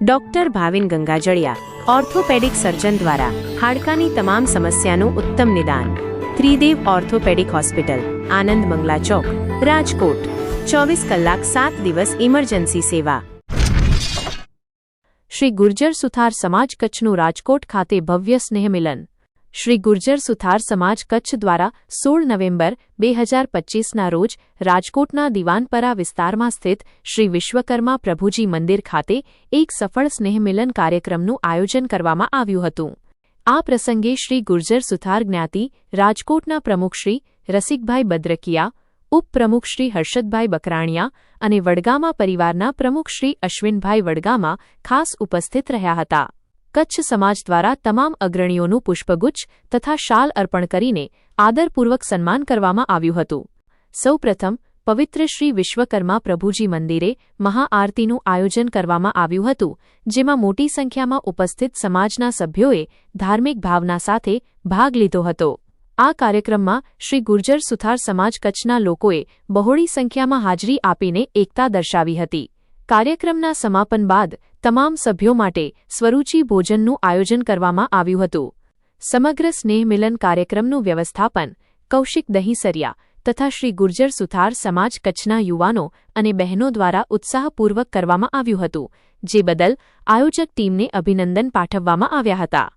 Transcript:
doctor Bhavin Gangajaliya orthopaedic surgeon દ્વારા હાડકાની તમામ સમસ્યાનું ઉત્તમ નિદાન ત્રિદેવ ઓર્થોપેડિક હોસ્પિટલ આનંદ મંગલા ચોક રાજકોટ ચોવીસ કલાક સાત દિવસ ઇમરજન્સી સેવા શ્રી ગુર્જર સુથાર સમાજ કચ્છનું રાજકોટ ખાતે ભવ્ય સ્નેહ મિલન શ્રી ગુર્જર સુથાર સમાજ કચ્છ દ્વારા સોળ નવેમ્બર બે હજાર પચ્ચીસના રોજ રાજકોટના દિવાનપરા વિસ્તારમાં સ્થિત શ્રી વિશ્વકર્મા પ્રભુજી મંદિર ખાતે એક સફળ સ્નેહમિલન કાર્યક્રમનું આયોજન કરવામાં આવ્યું હતું. આ પ્રસંગે શ્રી ગુર્જર સુથાર જ્ઞાતિ, રાજકોટના પ્રમુખશ્રી રસિકભાઈ બદ્રકિયા, ઉપપ્રમુખ શ્રી હર્ષદભાઈ બકરાણિયા અને વડગામા પરિવારના પ્રમુખ શ્રી અશ્વિનભાઈ વડગામા ખાસ ઉપસ્થિત રહ્યા હતા. કચ્છ સમાજ દ્વારા તમામ અગ્રણીઓનું પુષ્પગુચ્છ તથા શાલ અર્પણ કરીને આદરપૂર્વક સન્માન કરવામાં આવ્યું હતું. સૌપ્રથમ, પવિત્ર શ્રી વિશ્વકર્મા પ્રભુજી મંદિરે મહાઆરતીનું આયોજન કરવામાં આવ્યું હતું, જેમાં મોટી સંખ્યામાં ઉપસ્થિત સમાજના સભ્યોએ ધાર્મિક ભાવના સાથે ભાગ લીધો હતો. આ કાર્યક્રમમાં શ્રી ગુર્જર સુથાર સમાજ કચ્છના લોકોએ બહોળી સંખ્યામાં હાજરી આપીને એકતા દર્શાવી હતી. કાર્યક્રમના સમાપન બાદ તમામ સભ્યો માટે સ્વરૂચિ ભોજનનું આયોજન કરવામાં આવ્યું હતું. સમગ્ર સ્નેહ મિલન કાર્યક્રમનું વ્યવસ્થાપન કૌશિક દહીંસરિયા તથા શ્રી ગુર્જર સુથાર સમાજ કચ્છના યુવાનો અને બહેનો દ્વારા ઉત્સાહપૂર્વક કરવામાં આવ્યું હતું, જે બદલ આયોજક ટીમને અભિનંદન પાઠવવામાં આવ્યા હતા.